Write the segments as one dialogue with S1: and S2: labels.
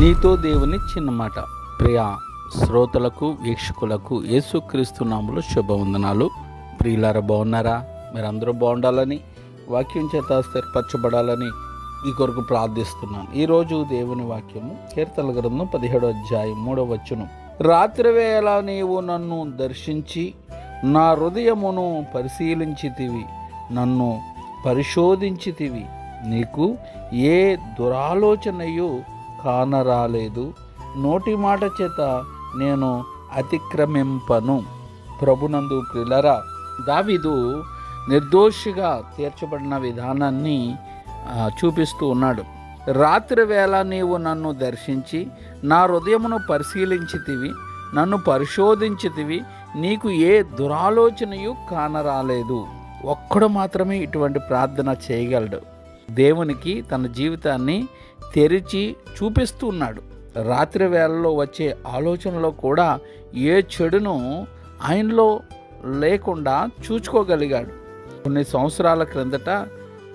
S1: నీతో దేవుని చిన్నమాట. ప్రియా ప్రియ శ్రోతలకు వీక్షకులకు యేసుక్రీస్తు నాములు శుభవందనాలు. ప్రియులార బాగున్నారా? మీరందరూ బాగుండాలని వాక్యం చేత స్థిరపరచబడాలని ఈ కొరకు ప్రార్థిస్తున్నాను. ఈరోజు దేవుని వాక్యము కీర్తన గ్రంథం పదిహేడో అధ్యాయం మూడవ వచ్చును రాత్రి వేళ నీవు నన్ను దర్శించి నా హృదయమును పరిశీలించితివి నన్ను పరిశోధించితివి. నీకు ఏ దురాలోచనయు కానరాలేదు. నోటి మాట చేత నేను అతిక్రమింపను. ప్రభునందు క్రిలరా దావిదు నిర్దోషిగా తీర్చబడిన విధానాన్ని చూపిస్తూ ఉన్నాడు. రాత్రి వేళ నీవు నన్ను దర్శించి నా హృదయమును పరిశీలించితివి నన్ను పరిశోధించితివి నీకు ఏ దురాలోచనయు కానరాలేదు. ఒక్కడు మాత్రమే ఇటువంటి ప్రార్థన చేయగలడు. దేవునికి తన జీవితాన్ని తెరిచి చూపిస్తూ ఉన్నాడు రాత్రి వేళలో వచ్చే ఆలోచనలో కూడా ఏ చెడును ఆయనలో లేకుండా చూచుకోగలిగాడు. కొన్ని సంవత్సరాల క్రిందట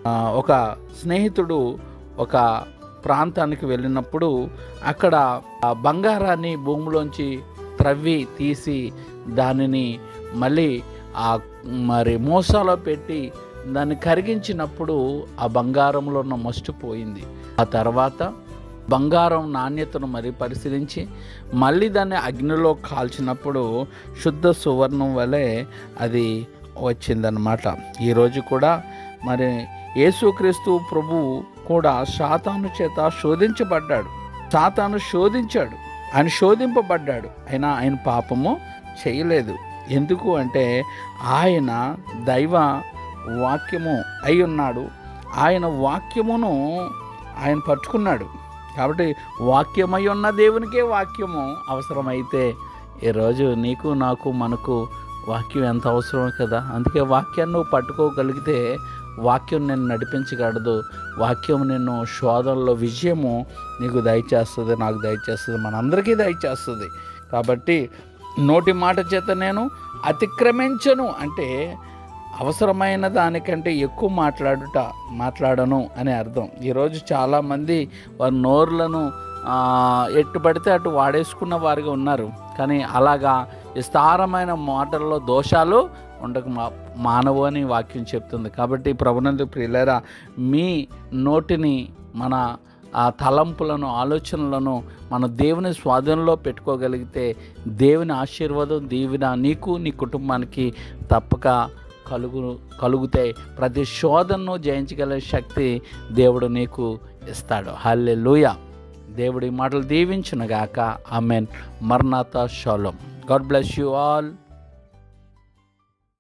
S1: ఒక స్నేహితుడు ఒక ప్రాంతానికి వెళ్ళినప్పుడు అక్కడ ఆ బంగారాన్ని భూమిలోంచి త్రవ్వి తీసి దానిని మళ్ళీ ఆ మరి మోసాలో పెట్టి దాన్ని కరిగించినప్పుడు ఆ బంగారంలో ఉన్న మస్టు పోయింది. ఆ తర్వాత బంగారం నాణ్యతను మరి పరిశీలించి మళ్ళీ దాన్ని అగ్నిలో కాల్చినప్పుడు శుద్ధ సువర్ణం వలె అది వచ్చిందనమాట ఈరోజు కూడా మరి యేసుక్రీస్తు ప్రభు కూడా సాతాను చేత శోధించబడ్డాడు. సాతాను శోధించాడు. ఆయన శోధింపబడ్డాడు. అయినా ఆయన పాపము చేయలేదు. ఎందుకు అంటే ఆయన దైవ వాక్యము అయి ఉన్నాడు. ఆయన వాక్యమును ఆయన పట్టుకున్నాడు. కాబట్టి వాక్యమై ఉన్న దేవునికే వాక్యము అవసరమైతే ఈరోజు నీకు నాకు మనకు వాక్యం ఎంత అవసరమో కదా? అందుకే వాక్యాన్ని నువ్వు పట్టుకోగలిగితే వాక్యం నిన్ను నడిపించగలదు. వాక్యం నిన్ను శోధనలో విజయము నీకు దయచేస్తుంది నాకు దయచేస్తుంది మనందరికీ దయచేస్తుంది. కాబట్టి నోటి మాట చేత నేను అతిక్రమించను అంటే అవసరమైన దానికంటే ఎక్కువ మాట్లాడుట మాట్లాడను అని అర్థం. ఈరోజు చాలామంది వారి నోరులను ఎట్టు పడితే అటు వాడేసుకున్న వారిగా ఉన్నారు. కానీ అలాగా విస్తారమైన మాటల్లో దోషాలు ఉండక మా మానవు అని వాక్యం చెప్తుంది. కాబట్టి ప్రభునందు ప్రియులరా మీ నోటిని మన ఆ తలంపులను ఆలోచనలను మన దేవుని స్వాధీనంలో పెట్టుకోగలిగితే దేవుని ఆశీర్వాదం దీవెన నీకు నీ కుటుంబానికి తప్పక కలుగు కలుగుతాయి ప్రతి శోధనను జయించగల శక్తి దేవుడు నీకు ఇస్తాడు. హల్లే దేవుడి మాటలు దీవించునుగాక. ఆమెన్. మర్నాథ షోలం. God bless you all.